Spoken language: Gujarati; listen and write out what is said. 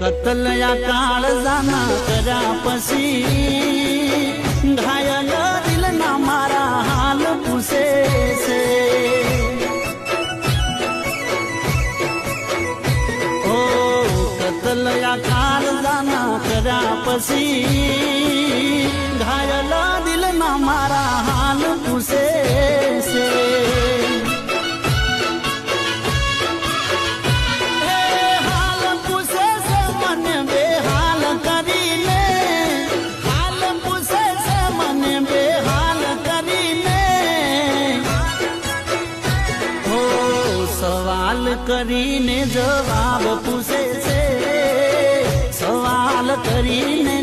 કતલયા કાળ જાના કર્યા પછી ઘાયલ દિલના મારા હાલ પૂછે છે ઓ કતલયા કાળ જાના કર્યા પછી ઘાયલ દિલના મારા સવાલ કરીને જવાબ પૂછે છે. સવાલ કરીને